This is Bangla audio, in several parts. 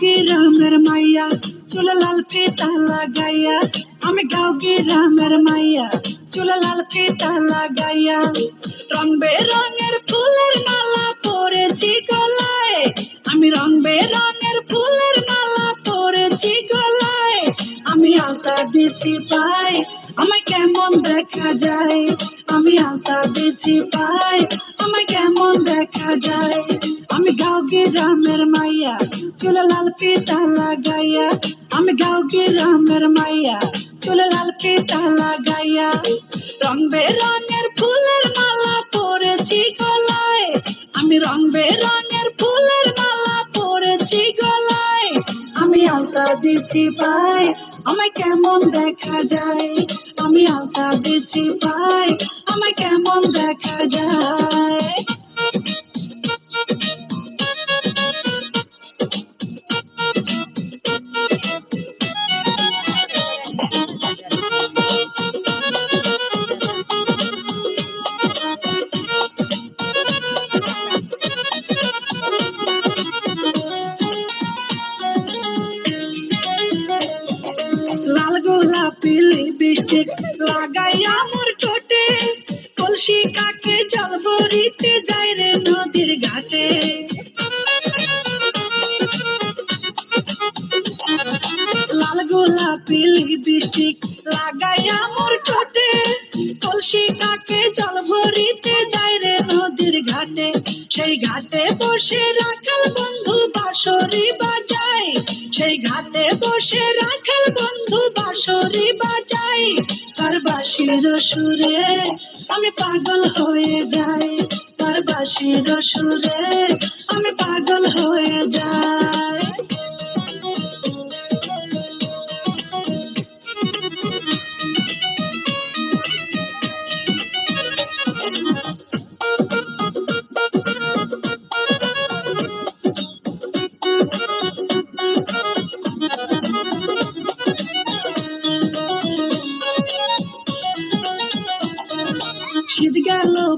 গ্রামের মাইয়া, চুলে লাল ফিতা লাগাইয়া। আমি গাও গ্রামের মাইয়া, চুলে লাল ফিতা লাগাইয়া। রং বেরঙের ফুলের মালা পরেছি গলায়। আমি রং বেরঙের ফুলের মালা পরেছি গলায়। আমি আলতা দিছি পাই আমায় কেমন দেখা যায়? আমি আলতা দিছি পাই গ্রামের মাইয়া, চুলে লাল পিতা লাগাইয়া, আমি গাও গ্রামের মাইয়া, চুলে লাল পিতা লাগাইয়া। রং বেরঙের ফুলের মালা পরেছি গলায়, আমি রং বেরঙের ফুলের মালা পরেছি গলায়। আমি আলতা দিছি পাই আমায় কেমন দেখা যায়? আমি আলতা দিছি পাই আমায় কেমন দেখা যায়? লাগাইয়া মোর ঠোঁটে। কলসি কাকে জল ভরিতে যাই রে নদীর ঘাটে। লাল গোলাপি লিপস্টিক ঠোঁটে। কলসি কাকে জল ভরিতে রে নদীর ঘাটে। সেই ঘাটে বসে রাখাল বন্ধু বাঁশরি বাজায়। সেই ঘাটে বসে রাখাল বন্ধু বাঁশরি বাজায়। বাঁশির সুরে আমি পাগল হয়ে যাই। তার বাঁশির সুরে আমি পাগল হয়ে যাই।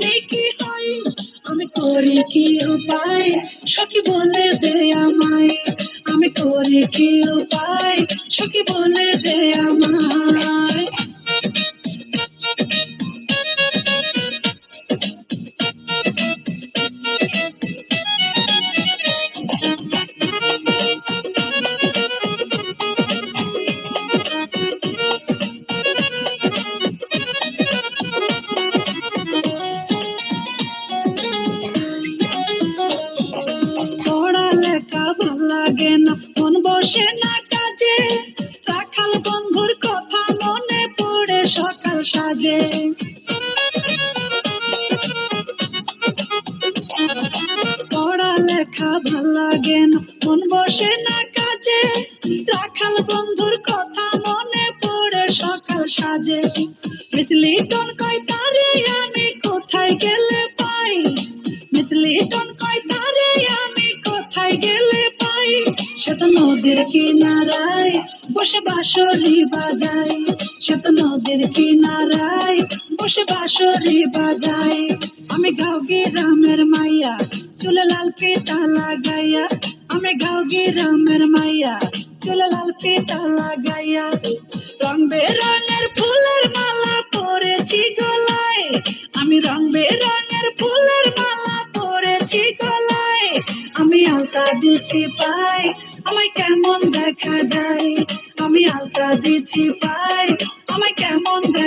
জানি কি হয় আমি করি কি উপায়? সখী বলে দে আমায়। আমি করি কি উপায়? সখী বলে দে মন বসে না কাজে। রাখাল বন্ধুর কথা মনে পড়ে সকাল সাজে। পড়ালেখা ভালো লাগে না, মন বসে না কাজে। রাখাল বন্ধুর কথা মনে পড়ে সকাল সাজে। মিসলি টন কয়, তারে আমি কোথায় গেলে পাই? মিসলি টন কয়, তারে আমি কোথায় গেলে সে নদীর কিনারায় বসে বাঁশরি বাজায়। সে তো নদীর কিনারায় বসে বাঁশরি বাজায়। আমি গাও গ্রামের মাইয়া, চুলে লাল পেটা লাগাইয়া। আমি গাও গ্রামের মাইয়া, চুলে লাল পেটা লাগাইয়া। রং বেরঙের ফুলের মালা পরেছি গলায়। আমি রং বেরঙের আমি আলতা দিছি পাই, আমায় কেমন দেখা যায়? আমি আলতা দিছি পাই, আমায় কেমন দেখা